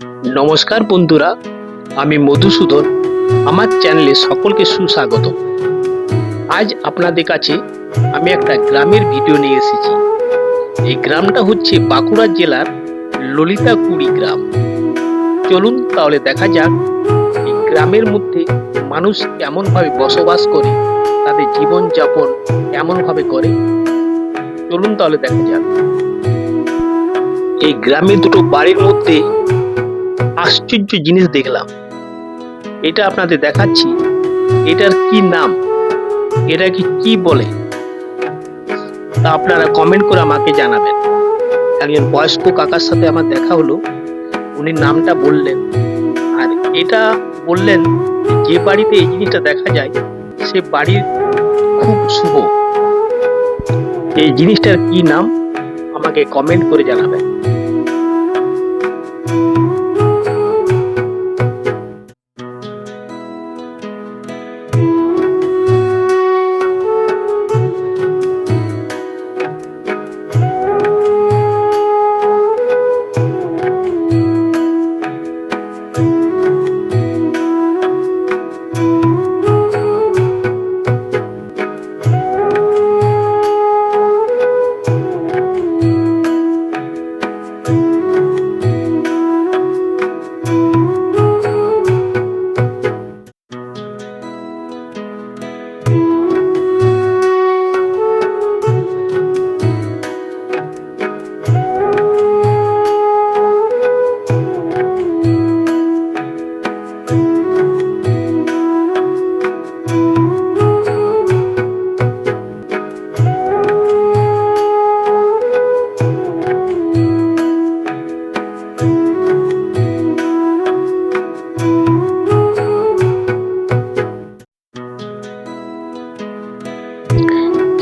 নমস্কার বন্ধুরা, আমি মধুসূদন, আমার চ্যানেলে সকলকে সুস্বাগত। আজ আপনাদের কাছে আমি একটা গ্রামের ভিডিও নিয়ে এসেছি। এই গ্রামটা হচ্ছে বাঁকুড়া জেলার ললিতাকুড়ি গ্রাম। চলুন তাহলে দেখা যাক এই গ্রামের মধ্যে মানুষ কেমনভাবে বসবাস করে, তাদের জীবনযাপন কেমনভাবে করে। চলুন তাহলে দেখা যাক। এই গ্রামের দুটো বাড়ির মধ্যে আশ্চর্য জিনিস দেখলাম। এটা আপনাদের দেখাচ্ছি। এটার কি নাম? এটা কি কি বলে? তা আপনারা কমেন্ট করে আমাকে জানাবেন। একজন বয়স্ক কাকার সাথে আমার দেখা হলো। উনি নামটা বললেন। আর এটা বললেন যে বাড়িতে এই জিনিসটা দেখা যায়, সে বাড়ির খুব শুভ। এই জিনিসটার কি নাম? আমাকে কমেন্ট করে জানাবেন।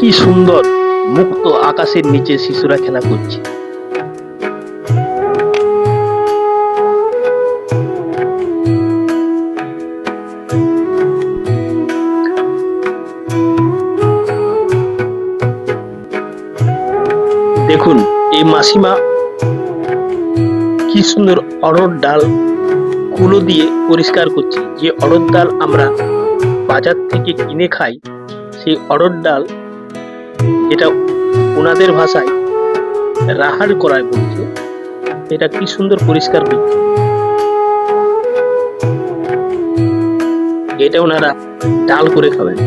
কি সুন্দর। মুক্ত আকাশের নিচে শিশুরা খেলা করছে। দেখুন, এই মাসিমা কি সুন্দর অড়র ডাল কুলো দিয়ে পরিষ্কার করছে। যে অড়র ডাল আমরা বাজার থেকে কিনে খাই, সেই অড়র ডাল যেটা ওনাদের ভাষায় রাহার করায় বলছে। এটা কি সুন্দর পরিষ্কার এটা ওনারা ডাল করে খাবেন।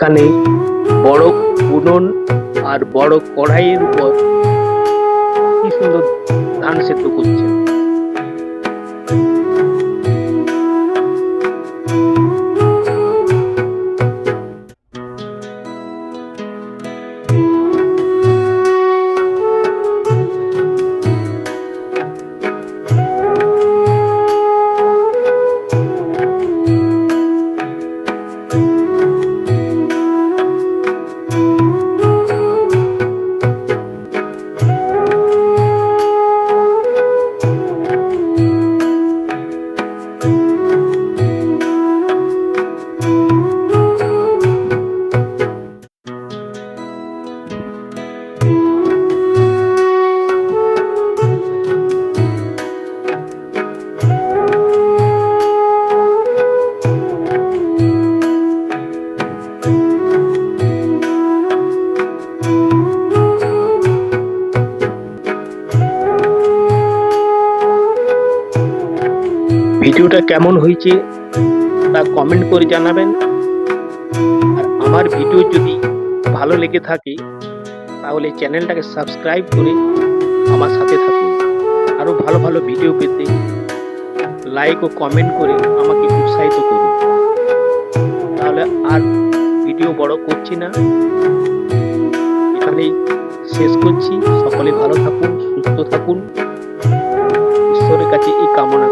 এখানে বড় উনুন আর বড় কড়াইয়ের উপর কি সুন্দর ধান সেদ্ধ করছেন। ভিডিওটা কেমন হয়েছে তা কমেন্ট করে জানাবেন। আর আমার ভিডিও যদি ভালো লেগে থাকে, তাহলে চ্যানেলটাকে সাবস্ক্রাইব করে আমার সাথে থাকুন। আরও ভালো ভালো ভিডিও পেতে লাইক ও কমেন্ট করে আমাকে উৎসাহিত করুন। তাহলে আর ভিডিও বড় করছি না। এখানেই শেষ করছি। সকলে ভালো থাকুন, সুস্থ থাকুন। ঈশ্বরের কাছে এই কামনা